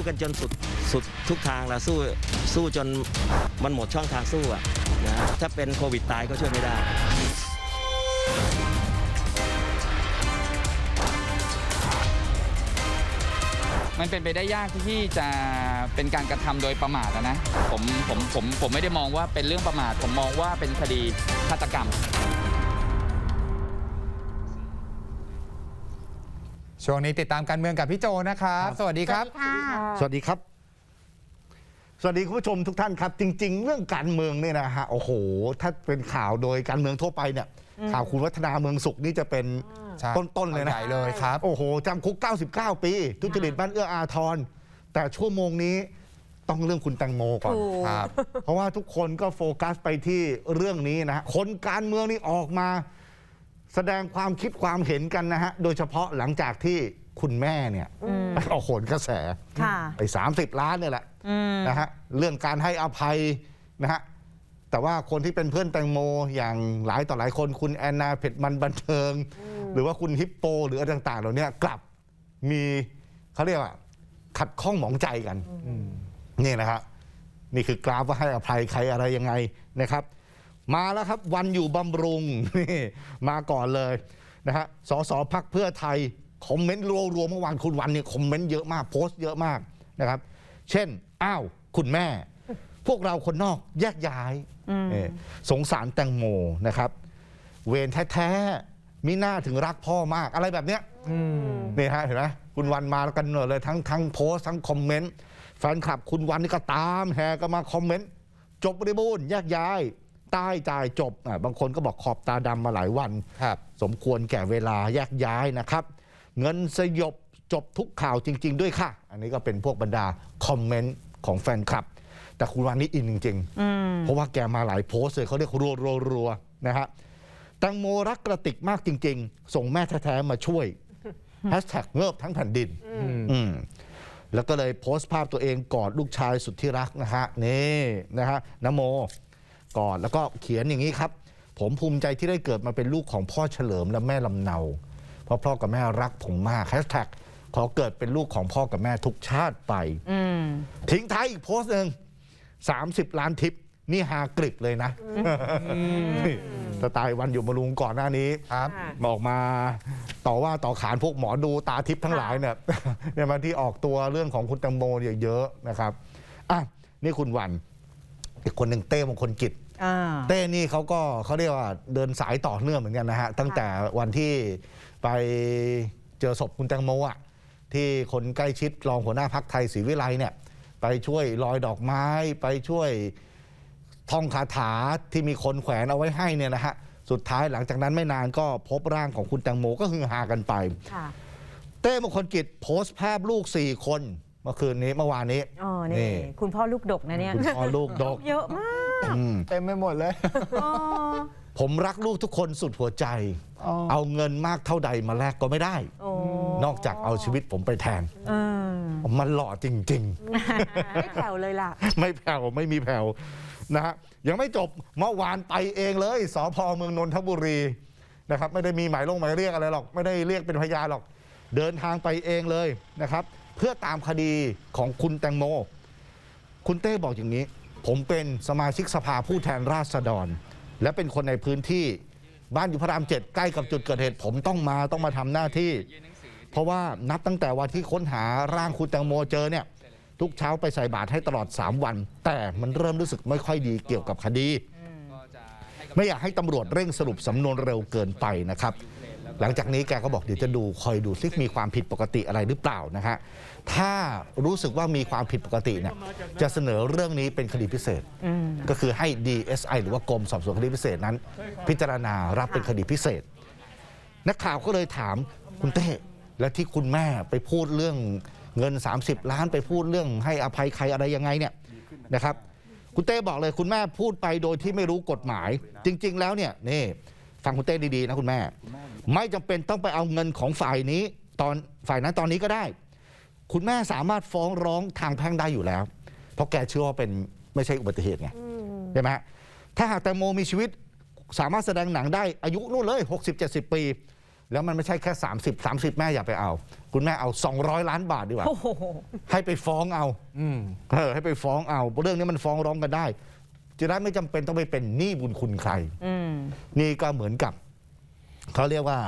สู้กันจนสุดสุดทุกทางแล้วสู้สู้จนมันหมดช่องทางสู้อะนะถ้าเป็นโควิดตายก็ช่วยไม่ได้มันเป็นไปได้ยากที่จะเป็นการกระทำโดยประมาทนะผมผมผมผมไม่ได้มองว่าเป็นเรื่องประมาทผมมองว่าเป็นคดีฆาตกรรม ช่วงนี้ติดตามการเมืองกับพี่โจนะครับ สวัสดีครับ สวัสดีครับ สวัสดีคุณผู้ชมทุกท่านครับ จริง ๆ เรื่องการเมืองเนี่ยนะฮะโอ้โห ถ้าเป็นข่าวโดยการเมืองทั่วไปเนี่ย ข่าวคุณวัฒนาเมืองสุขนี่จะเป็นใช่ต้นๆเลยนะใหญ่เลยครับ โอ้โหจำคุก 99 ปี ทุจริตบ้านเอื้ออาทร แต่ชั่วโมงนี้ต้องเรื่องคุณแตงโมก่อนครับ เพราะว่าทุกคนก็โฟกัสไปที่เรื่องนี้นะฮะคนการเมืองนี่ออกมา แสดงความคิดความเห็นกันนะฮะ โดยเฉพาะหลังจากที่คุณแม่เนี่ยไปออกโขนกระแสค่ะไอ้สามสิบล้านเนี่ยแหละอืม นะฮะเรื่องการให้อภัยนะฮะแต่ว่าคนที่เป็นเพื่อนแตงโมอย่างหลายต่อหลายคนคุณแอนนาเผ็ดมันบันเทิง หรือว่าคุณฮิปโป หรืออะไรต่าง ๆ เหล่านี้กลับมีเขาเรียกว่า ขัดข้องหมองใจกันนี่นะครับนี่คือกราฟว่าให้อภัยใครอะไรยังไงนะครับ มาแล้วครับ วันอยู่บำรุงนี่มาก่อนเลยนะฮะสสพักเพื่อไทยคอมเมนต์รัวๆเมื่อวานคุณวันเนี่ยคอมเมนต์เยอะมากโพสต์เยอะมากนะครับ เช่น อ้าว คุณแม่ พวกเราคนนอกแยกย้ายเอ่อสงสารแตงโมนะครับ เวรแท้ๆมิน่าถึงรักพ่อมากอะไรแบบเนี้ยนี่ฮะเห็นไหมคุณวันมาแล้วกันเหนอเลยทั้งทั้งโพสต์ทั้งคอมเมนต์แฟนคลับคุณวันนี่ก็ตามแห่กันมาคอมเมนต์จบบริบูรณ์แยกย้าย ใต้จ่ายจบอะบางคนก็บอกขอบตาดำมาหลายวันครับสมควรแก่เวลาแยกย้ายนะครับ เงินสยบจบทุกข่าวจริง ๆ ด้วยค่ะ อันนี้ก็เป็นพวกบรรดาคอมเมนต์ของแฟนคลับ แต่คุณวันนี้อินจริง ๆ เพราะว่าแกมาหลายโพสต์เลยเขาเรียกรัวรัวรัวๆนะฮะแตงโมรักกระติกมากจริง ๆ ส่งแม่แท้ๆมาช่วยแฮชแท็กเงิบทั้งแผ่นดินอืมแล้วก็เลยโพสต์ภาพตัวเองกอดลูกชายสุดที่รักนะฮะนี่นะฮะนโม กอดแล้วก็เขียนอย่างนี้ครับ ผมภูมิใจที่ได้เกิดมาเป็นลูกของพ่อเฉลิมและแม่ลำเนา เพราะพ่อกับแม่รักผมมากแฮชแท็กขอเกิดเป็นลูกของพ่อกับแม่ทุกชาติไปอืมทิ้งท้ายอีกโพสต์หนึ่ง30 ล้านทิป นี่ฮากริบเลยนะนี่สไตล์วันอยู่มารุงก่อนหน้านี้ครับบอกมาต่อว่าต่อขานพวกหมอดูตาทิพย์ทั้งหลายเนี่ยเนี่ยมาที่ออกตัวเรื่องของคุณแตังโมเนี่ยเยอะนะครับอะนี่คุณวัน อีกคนหนึ่งเต้มงคลกิจ อ่า เต้นี่เขาก็เขาเรียกว่าเดินสายต่อเนื่องเหมือนกันนะฮะ ตั้งแต่วันที่ไปเจอศพคุณแตงโมอะที่คนใกล้ชิดรองหัวหน้าพักไทยศรีวิไลเนี่ย ไปช่วยลอยดอกไม้ไปช่วยท่องคาถาที่มีคนแขวนเอาไว้ให้เนี่ยนะฮะ สุดท้ายหลังจากนั้นไม่นานก็พบร่างของคุณแตงโมก็ฮือฮากันไป ค่ะ เต้มงคลกิจโพสต์ภาพลูก 4 คน เมื่อคืนนี้เมื่อวานนี้ อ๋อนี่คุณพ่อลูกดกนะเนี่ย คุณพ่อลูกดกเยอะมากอืมเต็มไปหมดเลย อ๋อผมรักลูกทุกคนสุดหัวใจ อ๋อ เอาเงินมากเท่าใดมาแลกก็ไม่ได้ โอ้นอกจากเอาชีวิตผมไปแทน เออมันหล่อจริง ไม่แผ่วเลยล่ะ ๆ ไม่แผ่วไม่มีแผ่วนะฮะยังไม่จบเมื่อวานไปเองเลยสพเมืองนนทบุรีนะครับ ไม่ได้มีหมายลงหมายเรียกอะไรหรอก ไม่ได้เรียกเป็นพยานหรอก เดินทางไปเองเลยนะครับ เพื่อตามคดีของคุณแตงโม คุณเต้บอกอย่างนี้ ผมเป็นสมาชิกสภาผู้แทนราษฎร และเป็นคนในพื้นที่บ้านอยู่พระรามเจ็ดใกล้กับจุดเกิดเหตุ ผมต้องมาต้องมาทำหน้าที่ เพราะว่านับตั้งแต่วันที่ค้นหาร่างคุณแตงโมเจอเนี่ยทุกเช้าไปใส่บาตรให้ตลอด 3 วัน แต่มันเริ่มรู้สึกไม่ค่อยดีเกี่ยวกับคดี ไม่อยากให้ตำรวจเร่งสรุปสำนวนเร็วเกินไปนะครับ หลังจากนี้แกก็บอกเดี๋ยวจะดูคอยดูซิมีความผิดปกติอะไรหรือเปล่านะฮะถ้ารู้สึกว่ามีความผิดปกติเนี่ยจะเสนอเรื่องนี้เป็นคดีพิเศษอืมก็คือให้ DSI หรือว่ากรมสอบสวนคดีพิเศษนั้น พิจารณารับเป็นคดีพิเศษ นักข่าวก็เลยถามคุณเต้และที่คุณแม่ไปพูดเรื่องเงิน 30 ล้านไปพูดเรื่องให้อภัยใครอะไรยังไงเนี่ยนะครับ คุณเต้บอกเลยคุณแม่พูดไปโดยที่ไม่รู้กฎหมาย จริง ๆ แล้วเนี่ยนี่ ฟังคุณเต้ดีๆนะคุณแม่ ไม่จำเป็นต้องไปเอาเงินของฝ่ายนี้ตอนฝ่ายนั้นตอนนี้ก็ได้ คุณแม่สามารถฟ้องร้องทางแพ่งได้อยู่แล้ว เพราะแกเชื่อว่าเป็นไม่ใช่อุบัติเหตุไงใช่ไหมฮะถ้าหากแตงโมมีชีวิตสามารถแสดงหนังได้อายุนู่นเลย 60-70 ปี แล้วมันไม่ใช่แค่ 30 30 แม่อย่าไปเอา คุณแม่เอา 200 ล้านบาทดีกว่าโอ้โหให้ไปฟ้องเอาอืมเออให้ไปฟ้องเอาเรื่องนี้มันฟ้องร้องกันได้ จะได้ไม่จำเป็นต้องไปเป็นหนี้บุญคุณใคร อืม นี่ก็เหมือนกับ เขาเรียกว่า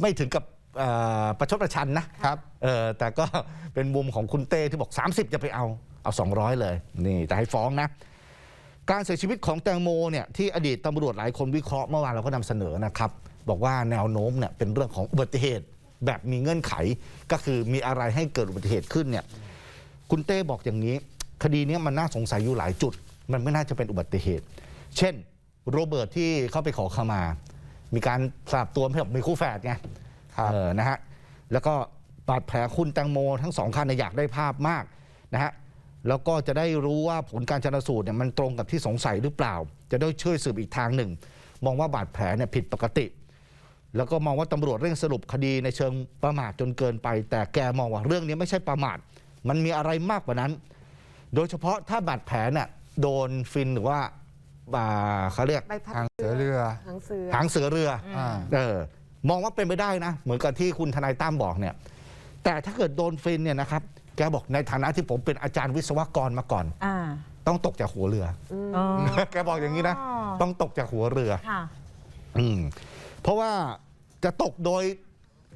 ไม่ถึงกับเอ่อประชดประชันนะครับเออแต่ก็ เป็นมุมของคุณเต้ที่บอก 30 จะไปเอาเอา 200 เลย นี่แต่ให้ฟ้องนะ การเสียชีวิตของแตงโมเนี่ยที่อดีตตำรวจหลายคนวิเคราะห์เมื่อวานเราก็นำเสนอนะครับ บอกว่าแนวโน้มเนี่ยเป็นเรื่องของอุบัติเหตุ แบบมีเงื่อนไข ก็คือมีอะไรให้เกิดอุบัติเหตุขึ้นเนี่ย คุณเต้บอกอย่างนี้ คดีเนี้มันน่าสงสัยอยู่หลายจุด มันไม่น่าจะเป็นอุบัติเหตุ เช่นโรเบิร์ตที่เข้าไปขอขมา มีการสลับตัวไม่ใช่มีคู่แฝดไงครับเออนะฮะแล้วก็บาดแผลคุณแตงโมทั้งสองคันเนี่ยอยากได้ภาพมากนะฮะแล้วก็จะได้รู้ว่าผลการชนสูตรเนี่ยมันตรงกับที่สงสัยหรือเปล่า จะได้ช่วยสืบอีกทางหนึ่ง มองว่าบาดแผลเนี่ยผิดปกติ แล้วก็มองว่าตำรวจเร่งสรุปคดีในเชิงประมาทจนเกินไป แต่แกมองว่าเรื่องนี้ไม่ใช่ประมาท มันมีอะไรมากกว่านั้น โดยเฉพาะถ้าบาดแผลเนี่ย โดนฟินหรือว่าอ่าเขาเรียกใบพัดทางเสือเรือ หางเสือ หางเสือเรือออ่า เออมองว่าเป็นไปได้นะ เหมือนกับที่คุณทนายตั้มบอกเนี่ย แต่ถ้าเกิดโดนฟินเนี่ยนะครับ แกบอกในฐานะที่ผมเป็นอาจารย์วิศวกรมาก่อน อ่าต้องตกจากหัวเรือ อ๋อ แกบอกอย่างนี้นะต้องตกจากหัวเรือ ค่ะ อืมเพราะว่าจะตกโดย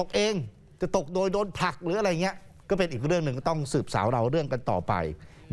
ตกเอง จะตกโดยโดนผลักหรืออะไรเงี้ย ก็เป็นอีกเรื่องหนึ่งก็ต้องสืบสาวเราเรื่องกันต่อไป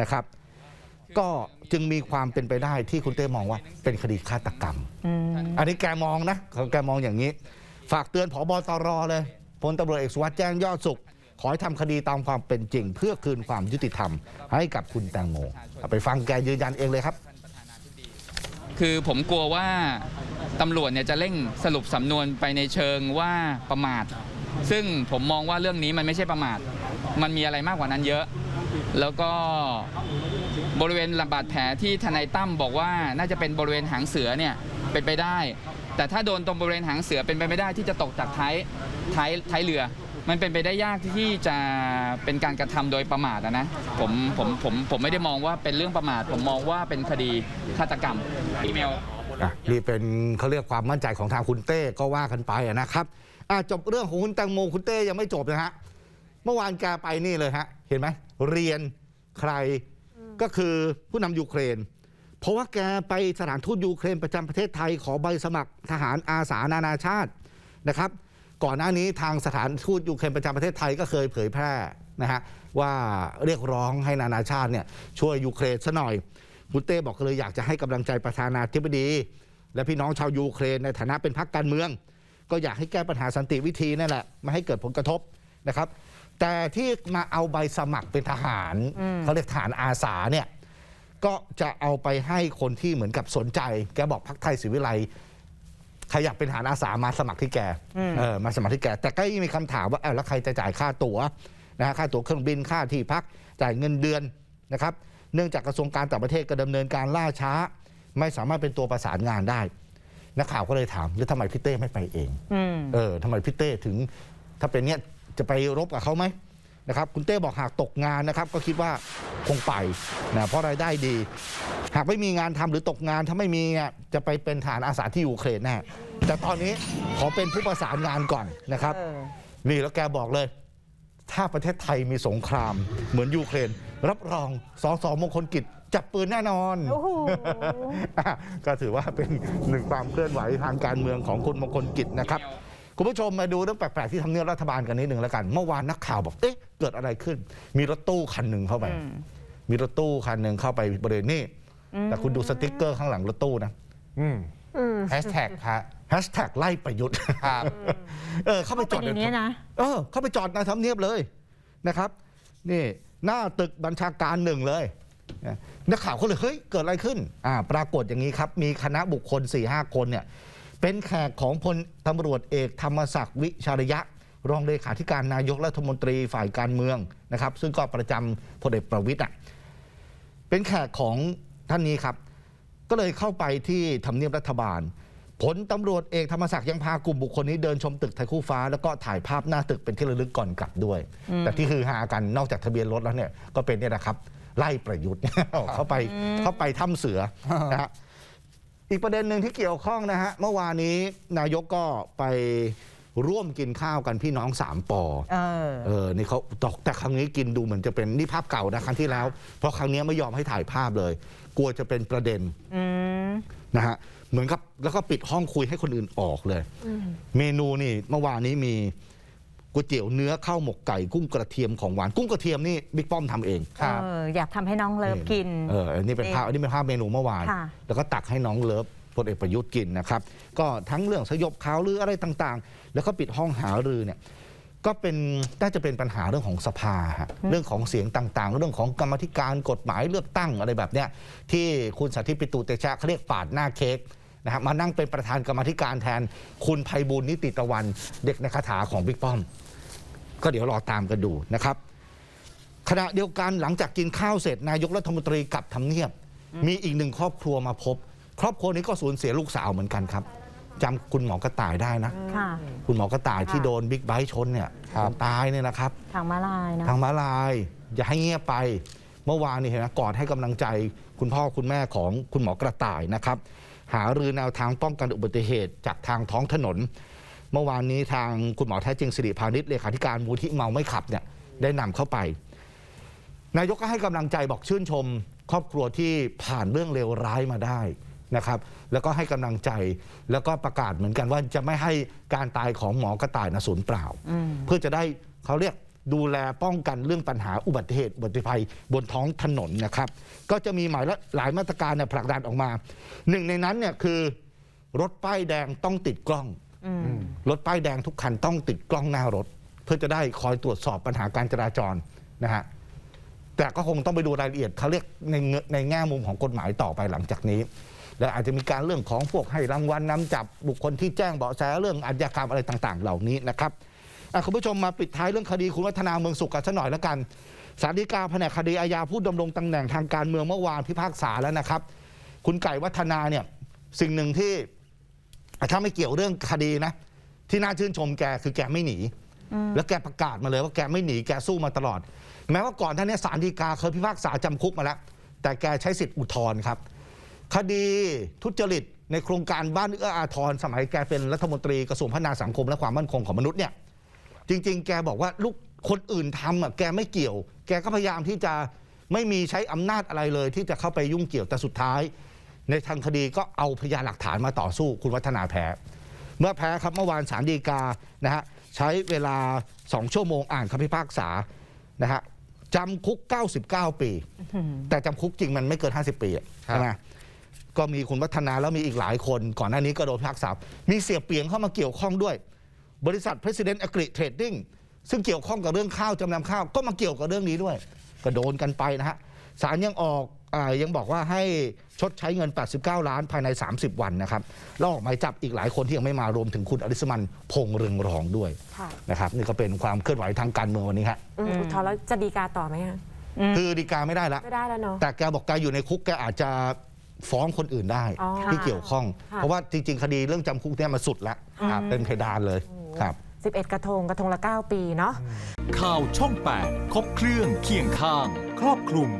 นะครับ ก็จึงมีความเป็นไปได้ที่คุณเต้มองว่าเป็นคดีฆาตกรรมอืมอันนี้แกมองนะแกมองอย่างนี้ ฝากเตือนผบตรเลยพลตำรวจเอกสุวัสด์แจ้งยอดสุข ขอให้ทำคดีตามความเป็นจริง เพื่อคืนความยุติธรรม ให้กับคุณแตงโมเอาไปฟังแกยืนยันเองเลยครับ คือผมกลัวว่าตำรวจเนี่ยจะเร่งสรุปสำนวนไปในเชิงว่าประมาท ซึ่งผมมองว่าเรื่องนี้มันไม่ใช่ประมาท มันมีอะไรมากกว่านั้นเยอะ แล้วก็ บริเวณลำบาดแผลที่ทนายตั้มบอกว่าน่าจะเป็นบริเวณหางเสือเนี่ยเป็นไปได้ แต่ถ้าโดนตรงบริเวณหางเสือเป็นไปไม่ได้ที่จะตกจากท้ายท้ายท้ายเรือ มันเป็นไปได้ยากที่จะเป็นการกระทำโดยประมาทนะผมผมผมผมไม่ได้มองว่าเป็นเรื่องประมาท ผมมองว่าเป็นคดีฆาตกรรมอีเมลนี่เป็นเขาเรียกความมั่นใจของทางคุณเต้ก็ว่ากันไปนะครับจบเรื่องของคุณแตงโมคุณเต้ยังไม่จบนะฮะเมื่อวานแกไปนี่เลยฮะ เห็นไหมเรียนใคร ก็คือผู้นำยูเครน เพราะว่าแกไปสถานทูตยูเครนประจำประเทศไทยขอใบสมัครทหารอาสานานาชาตินะครับ ก่อนหน้านี้ทางสถานทูตยูเครนประจำประเทศไทยก็เคยเผยแพร่นะฮะว่าเรียกร้องให้นานาชาติเนี่ยช่วยยูเครนซะหน่อยคุณเต้บอกเลยอยากจะให้กำลังใจประธานาธิบดี และพี่น้องชาวยูเครนในฐานะเป็นพรรคการเมือง ก็อยากให้แก้ปัญหาสันติวิธีนั่นแหละไม่ให้เกิดผลกระทบนะครับ แต่ที่มาเอาใบสมัครเป็นทหารเขาเรียกทหารอาสาเนี่ยก็จะเอาไปให้คนที่เหมือนกับสนใจ แกบอกพรรคไทยศิวิไลย์ใครอยากเป็นทหารอาสามาสมัครที่แกเออมาสมัครที่แก แต่ก็ยังมีคำถามว่าเอ้าแล้วใครจะจ่ายค่าตั๋วนะฮะค่าตั๋วเครื่องบินค่าที่พักจ่ายเงินเดือนนะครับ เนื่องจากกระทรวงการต่างประเทศก็ดำเนินการล่าช้า ไม่สามารถเป็นตัวประสานงานได้นักข่าวก็เลยถามแล้วทำไมพี่เต้ไม่ไปเองอืมเออทำไมพี่เต้ถึง ถ้าเป็นเนี้ย จะไปรบกับเขาไหมนะครับคุณเต้บอกหากตกงานนะครับ ก็คิดว่าคงไปนะเพราะรายได้ดี หากไม่มีงานทำหรือตกงานถ้าไม่มีเนี่ยจะไปเป็นฐานอาสาที่ยูเครนแน่แต่ตอนนี้ขอเป็นผู้ประสานงานก่อนนะครับเออนี่แล้วแกบอกเลย ถ้าประเทศไทยมีสงครามเหมือนยูเครน รับรองสอสอมงคลกิจจับปืนแน่นอนโอ้โหอะก็ถือว่าเป็นหนึ่งความเคลื่อนไหวทางการเมืองของคุณมงคลกิจนะครับ คุณผู้ชมมาดูเรื่องแปลกๆที่ทำเนียบรัฐบาลกันนิดหนึ่งแล้วกัน เมื่อวานนักข่าวบอกเอ๊ะเกิดอะไรขึ้น มีรถตู้คันหนึ่งเข้าไปอืมมีรถตู้คันหนึ่งเข้าไปบริเวณนี้แต่คุณดูสติ๊กเกอร์ข้างหลังรถตู้นะอืมอืมแฮชแท็กฮะแฮชแท็กไล่ประยุทธ์ครับเออเข้าไปจอดเข้าไปในนี้นะเออเข้าไปจอดในทำเนียบเลยนะครับ นี่หน้าตึกบัญชาการหนึ่งเลยนักข่าวเขาเลยเฮ้ยเกิดอะไรขึ้นอ่าปรากฏอย่างนี้ครับ มีคณะบุคคล4ี่ห้าคนเนี่ย เป็นแขกของพลตำรวจเอกธรรมศักดิ์วิชารยะ รองเลขาธิการนายกรัฐมนตรีฝ่ายการเมืองนะครับ ซึ่งก็ประจำพลเอกประวิตยอะเป็นแขกของท่านนี้ครับ ก็เลยเข้าไปที่ทำเนียบรัฐบาลผลตำรวจเอกธรรมศักดิ์ยังพากลุ่มบุคคลนี้เดินชมตึกไทยคู่ฟ้า แล้วก็ถ่ายภาพหน้าตึกเป็นที่ระลึกก่อนกลับด้วย แต่ที่คือหากันนอกจากทะเบียนรถแล้วเนี่ยก็เป็นเนี่ยนะครับ ไล่ประยุทธ์เข้าไปเข้าไปถ้ำเสือนะฮะ อีกประเด็นหนึ่งที่เกี่ยวข้องนะฮะเมื่อวานนี้นายกก็ไปร่วมกินข้าวกันพี่น้องสามปอเออเออนี่เขาตกแต่ครั้งนี้กินดูเหมือนจะเป็นนี่ภาพเก่านะครั้งที่แล้ว เพราะครั้งนี้ไม่ยอมให้ถ่ายภาพเลย กลัวจะเป็นประเด็นอืมนะฮะเหมือนกับแล้วก็ปิดห้องคุยให้คนอื่นออกเลยเมนูนี่เมื่อวานนี้มี ก๋วยเตี๋ยวเนื้อข้าวหมกไก่กุ้งกระเทียมของหวานกุ้งกระเทียมนี่บิ๊กป้อมทำเองครับเอออยากทำให้น้องเลิฟกิน เอออันนี้เป็นภาพอันนี้เป็นภาพเมนูเมื่อวาน ค่ะ แล้วก็ตักให้น้องเลิฟพลเอกประยุทธ์กินนะครับ ก็ทั้งเรื่องสยบข่าวลืออะไรต่างๆ แล้วก็ปิดห้องหารือเนี่ย ก็เป็นน่าจะเป็นปัญหาเรื่องของสภาฮะเรื่องของเสียงต่างๆ เรื่องของกรรมาธิการกฎหมายเลือกตั้งอะไรแบบเนี้ยที่คุณสาธิตปิตุเตชะเขาเรียกปาดหน้าเค้กนะฮะมานั่งเป็นประธานกรรมาธิการแทนคุณไพบูลย์นิติตะวันเด็กในคาถาของบิ๊กป้อม ก็เดี๋ยวรอตามกันดูนะครับ ขณะเดียวกันหลังจากกินข้าวเสร็จนายกรัฐมนตรีกลับทำเนียบ มีอีกหนึ่งครอบครัวมาพบ ครอบครัวนี้ก็สูญเสียลูกสาวเหมือนกันครับจำคุณหมอกระต่ายได้นะ ค่ะ คุณหมอกระต่ายที่ค่ะโดนบิ๊กไบค์ชนเนี่ยครับ ตายเนี่ยนะครับ ทางมาลายเนอะทางม้าลาย อย่าให้เงียบไป เมื่อวานนี่เห็นไหมกอดให้กำลังใจ คุณพ่อคุณแม่ของคุณหมอกระต่ายนะครับ หารือแนวทางป้องกันอุบัติเหตุจากทางท้องถนน เมื่อวานนี้ทางคุณหมอแท้จริงสิริพานิชเลขาธิการมูลที่เมาไม่ขับเนี่ยได้นำเข้าไป นายกก็ให้กำลังใจบอกชื่นชม ครอบครัวที่ผ่านเรื่องเลวร้ายมาได้นะครับแล้วก็ให้กำลังใจแล้วก็ประกาศเหมือนกันว่าจะไม่ให้การตายของหมอกระต่ายนะสูญเปล่าอืมเพื่อจะได้เขาเรียกดูแลป้องกันเรื่องปัญหาอุบัติเหตุอุบัติภัยบนท้องถนนนะครับ ก็จะมีหมายละหลายมาตรการเนี่ยผลักดันออกมา หนึ่งในนั้นเนี่ยคือรถป้ายแดงต้องติดกล้องอืม รถป้ายแดงทุกคันต้องติดกล้องหน้ารถ เพื่อจะได้คอยตรวจสอบปัญหาการจราจรนะฮะแต่ก็คงต้องไปดูรายละเอียดเขาเรียกในในแง่มุมของกฎหมายต่อไปหลังจากนี้ และอาจจะมีการเรื่องของพวกให้รางวัลนำจับบุคคลที่แจ้งเบาะแสเรื่องอาชญากรรมอะไรต่าง ๆ เหล่านี้นะครับคุณผู้ชมมาปิดท้ายเรื่องคดีคุณวัฒนาเมืองสุขกันสักหน่อยแล้วกันสารดีกาแผนกคดีอาญาผู้ดำรงตำแหน่งทางการเมืองเมื่อวานพิพากษาแล้วนะครับ คุณไก่วัฒนาเนี่ยสิ่งหนึ่งที่ ถ้าไม่เกี่ยวเรื่องคดีนะ ที่น่าชื่นชมแกคือแกไม่หนี แล้วแกประกาศมาเลยว่าแกไม่หนีแกสู้มาตลอด แม้ว่าก่อนท่านนี้ศาลฎีกาเคยพิพากษาจำคุกมาแล้ว แต่แกใช้สิทธิ์อุทธรณ์ครับ คดีทุจริตในโครงการบ้านเอื้ออาทรสมัยแกเป็นรัฐมนตรีกระทรวงพัฒนาสังคมและความมั่นคงของมนุษย์เนี่ยจริง ๆ แกบอกว่าลูกคนอื่นทำอะแกไม่เกี่ยว แกก็พยายามที่จะไม่มีใช้อำนาจอะไรเลยที่จะเข้าไปยุ่งเกี่ยวแต่สุดท้าย ในทางคดีก็เอาพยานหลักฐานมาต่อสู้คุณวัฒนาแพ้ เมื่อแพ้ครับเมื่อวานศาลฎีกานะฮะใช้เวลา 2 ชั่วโมงอ่านคำพิพากษานะฮะจำคุก 99 ปี แต่จำคุกจริงมันไม่เกิน 50 ปีอะครับใช่ไหมก็มีคุณวัฒนาแล้วมีอีกหลายคน ก่อนหน้านี้ก็โดนพิพากษามีเสียเปลียงเข้ามาเกี่ยวข้องด้วย บริษัท President Agri Trading ซึ่งเกี่ยวข้องกับเรื่องข้าวจำนำข้าวก็มาเกี่ยวกับเรื่องนี้ด้วย ก็โดนกันไปนะฮะศาลยังออกอา ยังบอกว่าให้ชดใช้เงิน 89 ล้านภายใน 30 วันนะครับแล้วออกหมายจับอีกหลายคนที่ยังไม่มารวมถึงคุณอริสมันพงษ์เรืองรองด้วยค่ะนะครับนี่ก็เป็นความเคลื่อนไหวทางการเมืองวันนี้ฮะอืมอุทธรณ์แล้วจะดีกาต่อไหมคะคือดีกาไม่ได้ละไม่ได้แล้วเนาะแต่แกบอกแกอยู่ในคุกแกอาจจะฟ้องคนอื่นได้อ๋อที่เกี่ยวข้องค่ะเพราะว่าจริง ๆ คดีเรื่องจำคุกเนี่ยมันสุดแล้วครับเป็นเพดานเลยครับ 11 กระทงกระทงละ 9 ปีเนาะข่าวช่อง 8 ครบเครื่องเคียงข้าง ครอบคลุม